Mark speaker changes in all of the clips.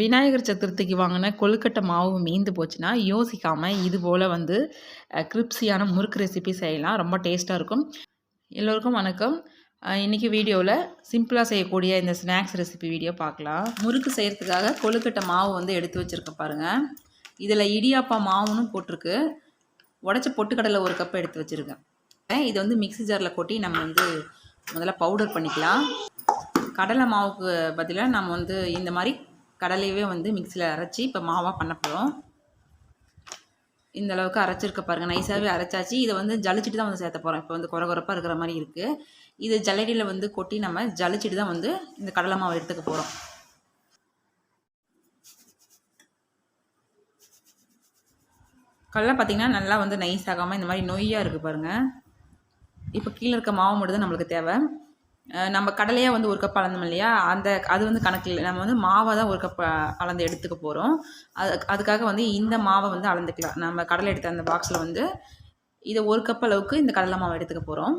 Speaker 1: விநாயகர் சதுர்த்திக்கு வாங்கின கொழுக்கட்டை மாவு மீந்து போச்சுன்னா யோசிக்காமல் இது போல் வந்து கிரிப்ஸியான முறுக்கு ரெசிபி செய்யலாம். ரொம்ப டேஸ்ட்டாக இருக்கும். எல்லோருக்கும் வணக்கம். இன்றைக்கி வீடியோவில் சிம்பிளாக செய்யக்கூடிய இந்த ஸ்நாக்ஸ் ரெசிபி வீடியோ பார்க்கலாம். முறுக்கு செய்கிறதுக்காக கொழுக்கட்டை மாவு வந்து எடுத்து வச்சுருக்க பாருங்கள் இதில் இடியாப்பா மாவுன்னு போட்டிருக்கு. உடச்ச பொட்டுக்கடலை ஒரு கப் எடுத்து வச்சுருக்கேன். இது வந்து மிக்ஸி ஜாரில் கொட்டி நம்ம வந்து முதல்ல பவுடர் பண்ணிக்கலாம். கடலை மாவுக்கு பதிலாக நம்ம வந்து இந்த மாதிரி கடலையவே வந்து மிக்சியில் அரைச்சி இப்போ மாவாக பண்ண போகிறோம் இந்த அளவுக்கு அரைச்சிருக்க பாருங்கள் நைஸாகவே அரைச்சாச்சு. இதை வந்து ஜலிச்சிட்டு தான் வந்து சேர்த்த போகிறோம் இப்போ வந்து குறை குறைப்பாக இருக்கிற மாதிரி இருக்குது இது ஜல்லடியில் வந்து கொட்டி நம்ம ஜலிச்சிட்டு தான் வந்து இந்த கடலை மாவை எடுத்துக்க போகிறோம் கடலை பார்த்திங்கன்னா நல்லா வந்து நைஸ் ஆகாமல் இந்த மாதிரி நொய்யாக இருக்குது பாருங்கள் இப்போ கீழே இருக்க மாவு மட்டும் தான் நம்மளுக்கு தேவை. நம்ம கடலையே வந்து ஒரு கப் அளந்தோம் இல்லையா? அந்த அது வந்து கணக்கு இல்லை. நம்ம வந்து மாவை தான் ஒரு கப் அளந்து எடுத்துக்க போகிறோம் அது அதுக்காக வந்து இந்த மாவை வந்து அளந்துக்கலாம். நம்ம கடலை எடுத்த அந்த பாக்ஸில் வந்து இதை ஒரு கப் அளவுக்கு இந்த கடலை மாவை எடுத்துக்க போகிறோம்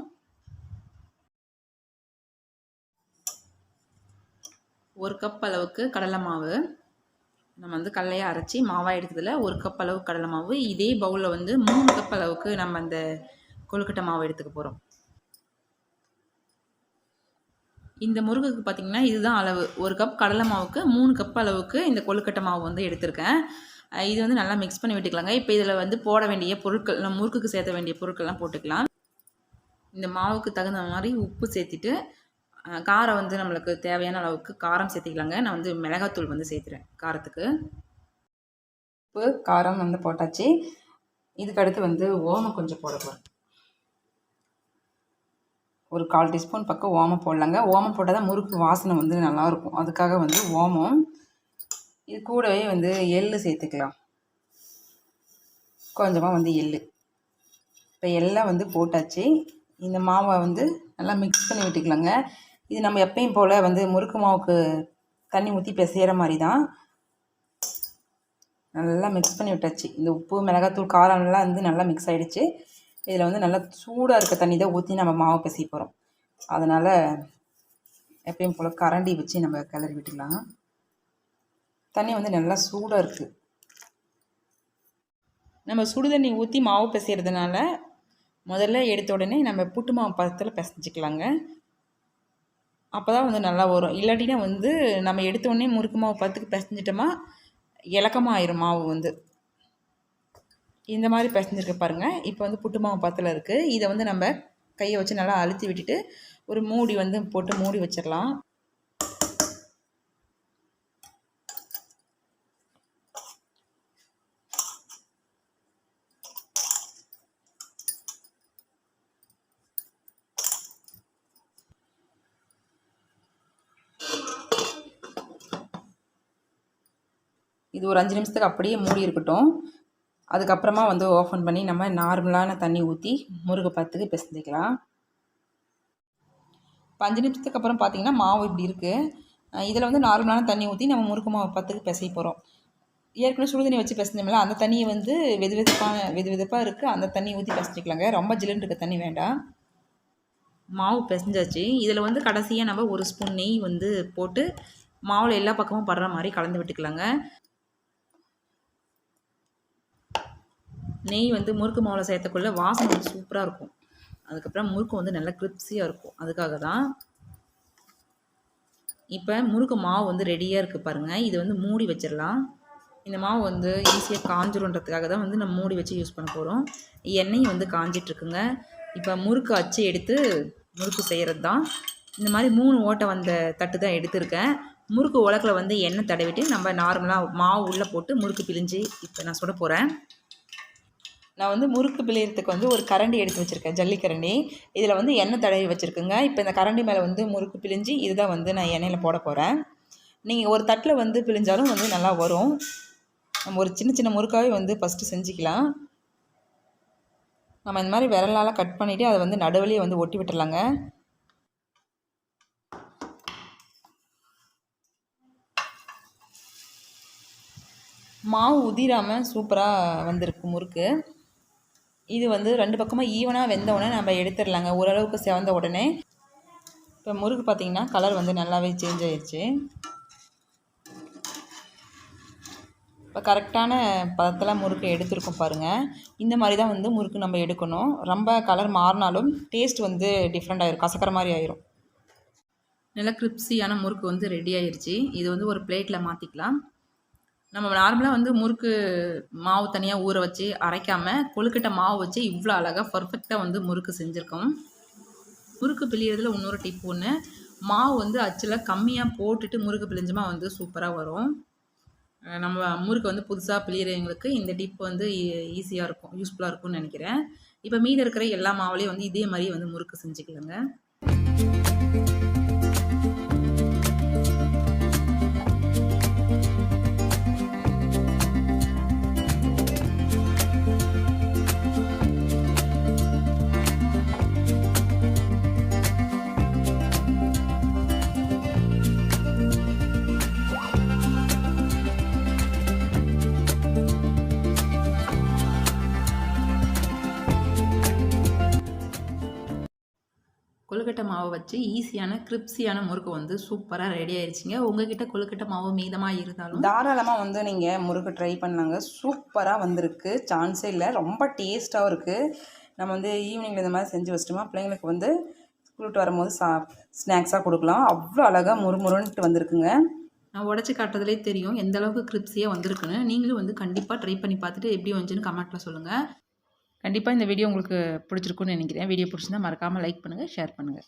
Speaker 1: ஒரு கப் அளவுக்கு கடலை மாவு. நம்ம வந்து கடலையாக அரைச்சி மாவாக எடுத்ததில் ஒரு கப் அளவு கடலை மாவு. இதே பவுலில் வந்து மூணு கப் அளவுக்கு நம்ம அந்த கொழுக்கட்டை மாவு எடுத்துக்க போகிறோம் இந்த முருகுக்கு பார்த்திங்கன்னா இதுதான் அளவு. ஒரு கப் கடலை மாவுக்கு மூணு கப் அளவுக்கு இந்த கொழுக்கட்டை மாவு வந்து எடுத்திருக்கேன். இது வந்து நல்லா மிக்ஸ் பண்ணி விட்டுக்கலாங்க. இப்போ இதில் வந்து போட வேண்டிய பொருட்கள் முறுக்குக்கு சேர்த்த வேண்டிய பொருட்கள்லாம் போட்டுக்கலாம். இந்த மாவுக்கு தகுந்த மாதிரி உப்பு சேர்த்துட்டு காரம் வந்து நம்மளுக்கு தேவையான அளவுக்கு காரம் சேர்த்திக்கலாங்க. நான் வந்து மிளகாத்தூள் வந்து சேர்த்துறேன் காரத்துக்கு. உப்பு காரம் வந்து போட்டாச்சு. இதுக்கு அடுத்து வந்து ஓமம் கொஞ்சம் போட போகிறேன் ஒரு கால் டீஸ்பூன் பக்கம் ஓமம் போடலாங்க. ஓமம் போட்டால் தான் முறுக்கு வாசனை வந்து நல்லாயிருக்கும். அதுக்காக வந்து ஓமம் இது கூடவே வந்து எள் சேர்த்துக்கலாம். கொஞ்சமாக வந்து எள் இப்போ எல்லாம் வந்து போட்டாச்சு. இந்த மாவை வந்து நல்லா மிக்ஸ் பண்ணி விட்டுக்கலாங்க. இது நம்ம எப்பயும் போல் வந்து முறுக்கு மாவுக்கு தண்ணி ஊற்றி பிசைகிற மாதிரி தான் நல்லா மிக்ஸ் பண்ணி விட்டாச்சு. இந்த உப்பு மிளகாத்தூள் காரம்லாம் வந்து நல்லா மிக்ஸ் ஆகிடுச்சு இதில் வந்து நல்லா சூடாக இருக்க தண்ணி தான் ஊற்றி நம்ம மாவு பசி போகிறோம் அதனால் எப்பயும் போல் கரண்டி வச்சு நம்ம கிளறி விட்டுக்கலாம். தண்ணி வந்து நல்லா சூடாக இருக்குது நம்ம சுடு தண்ணி ஊற்றி மாவு பிசைகிறதுனால முதல்ல எடுத்த உடனே நம்ம புட்டு மாவு பதத்தில் பிசைஞ்சிக்கலாங்க. அப்போ தான் வந்து நல்லா வரும். இல்லாட்டினா வந்து நம்ம எடுத்த உடனே முறுக்கு மாவு பத்துக்கு பிசைஞ்சிட்டோமா இலக்கமாக ஆயிரும் மாவு வந்து. இந்த மாதிரி பிசைஞ்சிருக்க பாருங்கள் இப்போ வந்து புட்டு மாவு பத்தில் இருக்குது இதை வந்து நம்ம கையை வச்சு நல்லா அழுத்தி விட்டுட்டு ஒரு மூடி வந்து போட்டு மூடி வச்சிடலாம் இது ஒரு அஞ்சு நிமிஷத்துக்கு அப்படியே மூடி இருக்கட்டும். அதுக்கப்புறமா வந்து ஓப்பன் பண்ணி நம்ம நார்மலான தண்ணி ஊற்றி முருகை பத்துக்கு பிசைஞ்சிக்கலாம். பஞ்சு அஞ்சு நிமிஷத்துக்கு அப்புறம் பார்த்திங்கன்னா மாவு இப்படி இருக்குது இதில் வந்து நார்மலான தண்ணி ஊற்றி நம்ம முறுக்கு மாவு பத்துக்கு பிசைய போகிறோம் ஏற்கனவே சுடு தண்ணி வச்சு பிசைஞ்சோம்ல அந்த தண்ணியை வந்து வெது வெதுப்பான வெது வெதுப்பாக இருக்குது அந்த தண்ணி ஊற்றி பிசைஞ்சிக்கலாங்க. ரொம்ப ஜில்லுன்னு இருக்க தண்ணி வேண்டாம். மாவு பிசைஞ்சாச்சு. இதில் வந்து கடைசியாக நம்ம ஒரு ஸ்பூன் நெய் வந்து போட்டு மாவில் எல்லா பக்கமும் படுற மாதிரி கலந்து விட்டுக்கலாங்க. நெய் வந்து முறுக்கு மாவில் சேர்த்தக்குள்ள வாசனை வந்து சூப்பராக இருக்கும். அதுக்கப்புறம் முறுக்கு வந்து நல்லா கிரிப்ஸியாக இருக்கும். அதுக்காக தான் இப்போ முறுக்கு மாவு வந்து ரெடியாக இருக்குது பாருங்கள் இது வந்து மூடி வச்சிடலாம். இந்த மாவு வந்து ஈஸியாக காஞ்சிருன்றதுக்காக தான் வந்து நம்ம மூடி வச்சு யூஸ் பண்ண போகிறோம் எண்ணெயும் வந்து காஞ்சிட்ருக்குங்க. இப்போ முறுக்கு அச்சு எடுத்து முறுக்கு செய்கிறது தான். இந்த மாதிரி மூணு ஓட்டை வந்த தட்டு தான் எடுத்திருக்கேன். முறுக்கு உலக்கில் வந்து எண்ணெய் தடவிட்டு நம்ம நார்மலாக மாவு உள்ளே போட்டு முறுக்கு பிழிஞ்சு இப்போ நான் சுட போகிறேன் நான் வந்து முறுக்கு பிழியறதுக்கு வந்து ஒரு கரண்டி எடுத்து வச்சுருக்கேன் ஜல்லிக்கரண்டி இதில் வந்து எண்ணெய் தடவி வச்சுருக்குங்க. இப்போ இந்த கரண்டி மேலே வந்து முறுக்கு பிழிஞ்சு இதுதான் வந்து நான் எண்ணெயில் போட போகிறேன் நீங்கள் ஒரு தட்டில் வந்து பிழிஞ்சாலும் வந்து நல்லா வரும். நம்ம ஒரு சின்ன சின்ன முறுக்காவே வந்து ஃபஸ்ட்டு செஞ்சுக்கலாம். நம்ம இந்த மாதிரி விரலால் கட் பண்ணிவிட்டு அதை வந்து நடுவழியே வந்து ஒட்டி விட்டுடலாங்க மாவு உதிராமல் சூப்பராக வந்திருக்கு முறுக்கு. இது வந்து ரெண்டு பக்கமாக ஈவனாக வெந்த உடனே நம்ம எடுத்துடலாங்க. ஓரளவுக்கு செவந்த உடனே. இப்போ முறுக்கு பார்த்திங்கன்னா கலர் வந்து நல்லாவே சேஞ்ச் ஆயிடுச்சு இப்போ கரெக்டான பதத்தில் முறுக்கு எடுத்திருக்கோம் பாருங்கள் இந்த மாதிரி தான் வந்து முறுக்கு நம்ம எடுக்கணும். ரொம்ப கலர் மாறினாலும் டேஸ்ட் வந்து டிஃப்ரெண்ட் ஆயிரும். கசக்கிற மாதிரி ஆயிரும். நல்ல கிரிப்ஸியான முறுக்கு வந்து ரெடி ஆயிடுச்சு இது வந்து ஒரு பிளேட்டில் மாற்றிக்கலாம் நம்ம நார்மலாக வந்து முறுக்கு மாவு தனியாக ஊற வச்சு அரைக்காமல் கொழுக்கட்டை மாவு வச்சு இவ்வளோ அழகாக பர்ஃபெக்டாக வந்து முறுக்கு செஞ்சுருக்கோம். முறுக்கு பிழியறதுல இன்னொரு டிப் ஒன்று மாவு வந்து அச்சில் கம்மியாக போட்டுட்டு முறுக்கு பிழிஞ்சுமா வந்து சூப்பராக வரும். நம்ம முறுக்கு வந்து புதுசாக பிழியறவங்களுக்கு இந்த டிப் வந்து e-, ஈஸியாக இருக்கும் யூஸ்ஃபுல்லாக இருக்கும்னு நினைக்கிறேன். இப்போ மீதி இருக்கிற எல்லா மாவுலேயும் வந்து இதே மாதிரி வந்து முறுக்கு செஞ்சுக்கலங்க. கொழுக்கட்டை மாவை வச்சு ஈஸியான கிரிப்ஸியான முறுக்கு வந்து சூப்பராக ரெடி ஆயிடுச்சுங்க உங்ககிட்ட கொழுக்கட்டை மாவு மீதமாக இருந்தாலும்
Speaker 2: தாராளமாக வந்து நீங்கள் முறுக்கு ட்ரை பண்ணாங்க சூப்பராக வந்திருக்கு. சான்ஸே இல்லை. ரொம்ப டேஸ்ட்டாகவும் இருக்குது நம்ம வந்து ஈவினிங்கில் இந்த மாதிரி செஞ்சு வச்சிட்டோமா பிள்ளைங்களுக்கு வந்து ஸ்கூல் வரும்போது சா ஸ்நாக்ஸாக கொடுக்கலாம். அவ்வளோ அழகாக முறுமுறுன்ட்டு வந்திருக்குங்க.
Speaker 1: நான் உடச்சி காட்டுறதுலே தெரியும். எந்த அளவுக்கு கிரிப்ஸியாக வந்திருக்குன்னு. நீங்களும் வந்து கண்டிப்பாக ட்ரை பண்ணி பார்த்துட்டு எப்படி வந்துச்சுன்னு கமெண்ட்டில் சொல்லுங்கள் கண்டிப்பாக இந்த வீடியோ உங்களுக்கு பிடிச்சிருக்குன்னு நினைக்கிறேன். வீடியோ பிடிச்சிருந்தா மறக்காமல் லைக் பண்ணுங்கள் ஷேர் பண்ணுங்கள்